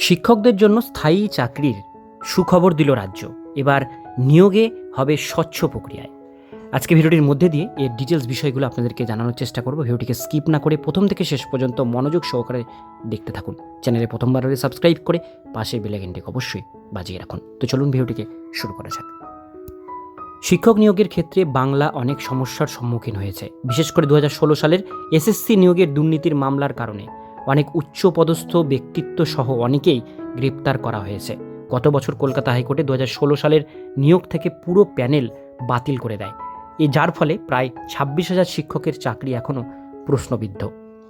শিক্ষকদের জন্য স্থায়ী চাকরির সুখবর দিল রাজ্য। এবার নিয়োগে হবে স্বচ্ছ প্রক্রিয়ায়। আজকে ভিডিওটির মধ্যে দিয়ে এর ডিটেলস বিষয়গুলো আপনাদেরকে জানানোর চেষ্টা করব। ভিডিওটিকে স্কিপ না করে প্রথম থেকে শেষ পর্যন্ত মনোযোগ সহকারে দেখতে থাকুন। চ্যানেলে প্রথমবার হলে সাবস্ক্রাইব করে পাশে বেলাইকনটিকে অবশ্যই বাজিয়ে রাখুন। তো চলুন ভিডিওটিকে শুরু করা যাক। শিক্ষক নিয়োগের ক্ষেত্রে বাংলা অনেক সমস্যার সম্মুখীন হয়েছে। বিশেষ করে দু হাজার ষোলো সালের এসএসসি নিয়োগের দুর্নীতির মামলার কারণে। অনেক উচ্চপদস্থ ব্যক্তিত্ব সহ অনেকেই গ্রেপ্তার করা হয়েছে। গত বছর কলকাতা হাইকোর্টে দু হাজার ষোলো সালের নিয়োগ থেকে পুরো প্যানেল বাতিল করে দেয়। এ যার ফলে প্রায় ছাব্বিশ হাজার শিক্ষকের চাকরি এখনও প্রশ্নবিদ্ধ।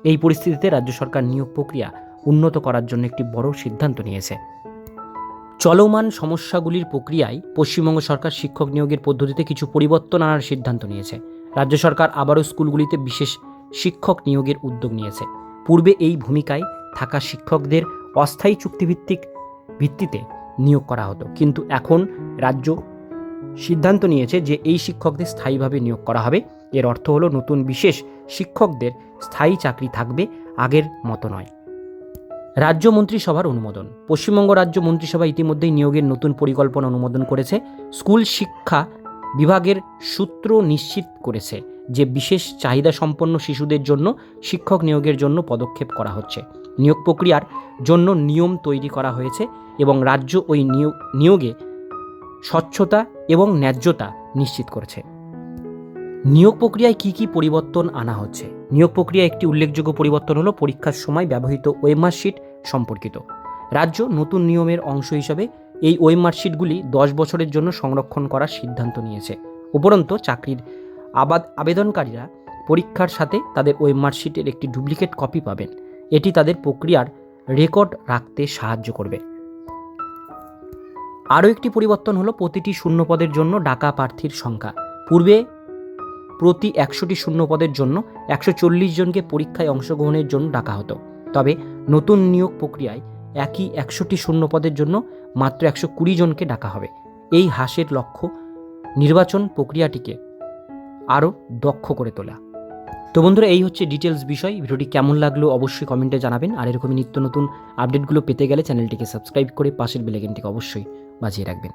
এই পরিস্থিতিতে রাজ্য সরকার নিয়োগ প্রক্রিয়া উন্নত করার জন্য একটি বড় সিদ্ধান্ত নিয়েছে। চলমান সমস্যাগুলির প্রক্রিয়ায় পশ্চিমবঙ্গ সরকার শিক্ষক নিয়োগের পদ্ধতিতে কিছু পরিবর্তন আনার সিদ্ধান্ত নিয়েছে। রাজ্য সরকার আবারও স্কুলগুলিতে বিশেষ শিক্ষক নিয়োগের উদ্যোগ নিয়েছে। পূর্বে এই ভূমিকায় থাকা শিক্ষকদের অস্থায়ী চুক্তিভিত্তিক ভিত্তিতে নিয়োগ করা হতো। কিন্তু এখন রাজ্য সিদ্ধান্ত নিয়েছে যে এই শিক্ষকদের স্থায়ীভাবে নিয়োগ করা হবে। এর অর্থ হলো নতুন বিশেষ শিক্ষকদের স্থায়ী চাকরি থাকবে আগের মতো নয়। রাজ্য মন্ত্রিসভার অনুমোদন। পশ্চিমবঙ্গ রাজ্য মন্ত্রিসভা ইতিমধ্যেই নিয়োগের নতুন পরিকল্পনা অনুমোদন করেছে। স্কুল শিক্ষা বিভাগের সূত্র নিশ্চিত করেছে। যে বিশেষ চাহিদা সম্পন্ন শিশুদের জন্য শিক্ষক নিয়োগের জন্য পদক্ষেপ করা হচ্ছে। নিয়োগ প্রক্রিয়ার জন্য নিয়ম তৈরি করা হয়েছে এবং রাজ্য ওই নিয়োগ, নিয়োগে স্বচ্ছতা এবং ন্যায্যতা নিশ্চিত করেছে। নিয়োগ প্রক্রিয়ায় কি কি পরিবর্তন আনা হচ্ছে? নিয়োগ প্রক্রিয়ায় একটি উল্লেখযোগ্য পরিবর্তন হলো পরীক্ষার সময় ব্যবহৃত ওয়েবমার্কশিট সম্পর্কিত। রাজ্য নতুন নিয়মের অংশ হিসাবে এই ওয়েবমার্কশিটগুলি দশ বছরের জন্য সংরক্ষণ করার সিদ্ধান্ত নিয়েছে। উপরন্ত চাকরির আবাদ আবেদনকারীরা পরীক্ষার সাথে তাদের ওয়েবমার্কশিটের একটি ডুপ্লিকেট কপি পাবেন। এটি তাদের প্রক্রিয়ার রেকর্ড রাখতে সাহায্য করবে। আরও একটি পরিবর্তন হলো প্রতিটি শূন্যপদের জন্য ডাকা প্রার্থীর সংখ্যা। পূর্বে প্রতি একশোটি শূন্যপদের জন্য একশো চল্লিশ জনকে পরীক্ষায় অংশগ্রহণের জন্য ডাকা হতো। তবে নতুন নিয়োগ প্রক্রিয়ায় একই একশোটি শূন্যপদের জন্য মাত্র একশো কুড়ি জনকে ডাকা হবে। এই হ্রাসের লক্ষ্য নির্বাচন প্রক্রিয়াটিকে আরও দক্ষ করে তোলা। তো বন্ধুরা, এই হচ্ছে ডিটেলস বিষয়। ভিডিওটি কেমন লাগল অবশ্যই কমেন্টে জানাবেন। আর এরকমই নিত্য নতুন আপডেটগুলো পেতে গেলে চ্যানেলটিকে সাবস্ক্রাইব করে পাশের বেলেগেনটিকে অবশ্যই বাজিয়ে রাখবেন।